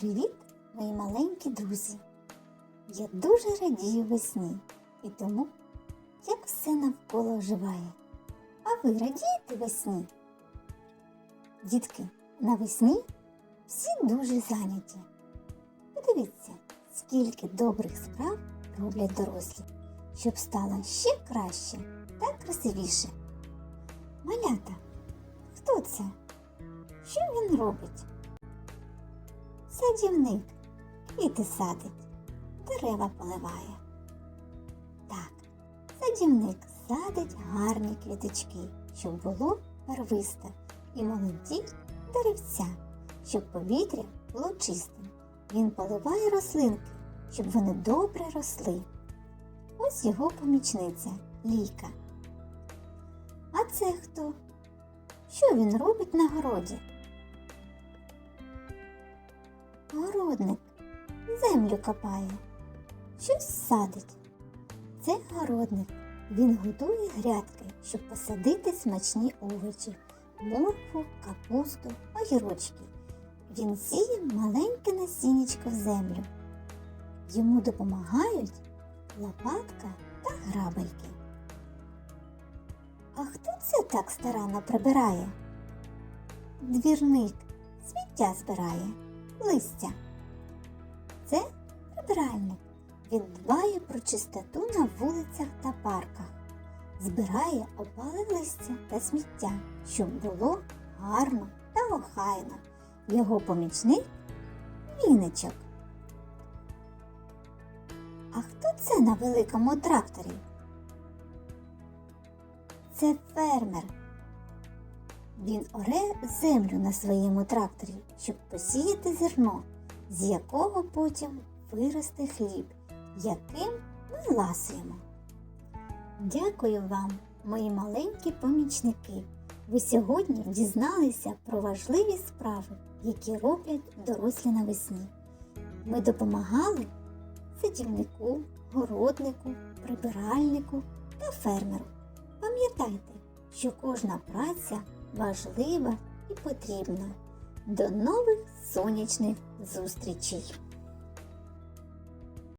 Привіт, мої маленькі друзі! Я дуже радію весні і тому, як все навколо оживає. А ви радієте весні? Дітки, навесні всі дуже зайняті. Подивіться, скільки добрих справ роблять дорослі, щоб стало ще краще та красивіше. Малята, хто це? Що він робить? Садівник квіти садить, дерева поливає. Так, садівник садить гарні квіточки, щоб було барвисте і молоді деревця, щоб повітря було чистим. Він поливає рослинки, щоб вони добре росли. Ось його помічниця Лійка. А це хто? Що він робить на городі? Городник землю копає, щось садить. Це городник. Він готує грядки, щоб посадити смачні овочі, моркву, капусту, огірочки. Він сіє маленьке насіннячко в землю. Йому допомагають лопатка та грабельки. А хто це так старанно прибирає? Двірник сміття збирає листя. Це прибиральник. Він дбає про чистоту на вулицях та парках, збирає опале листя та сміття, щоб було гарно та охайно. Його помічник віничок. А хто це на великому тракторі? Це фермер. Він оре землю на своєму тракторі, щоб посіяти зерно, з якого потім виросте хліб, яким ми ласуємо. Дякую вам, мої маленькі помічники. Ви сьогодні дізналися про важливі справи, які роблять дорослі навесні. Ми допомагали садівнику, городнику, прибиральнику та фермеру. Пам'ятайте, що кожна праця важлива і потрібна. До нових сонячних зустрічей!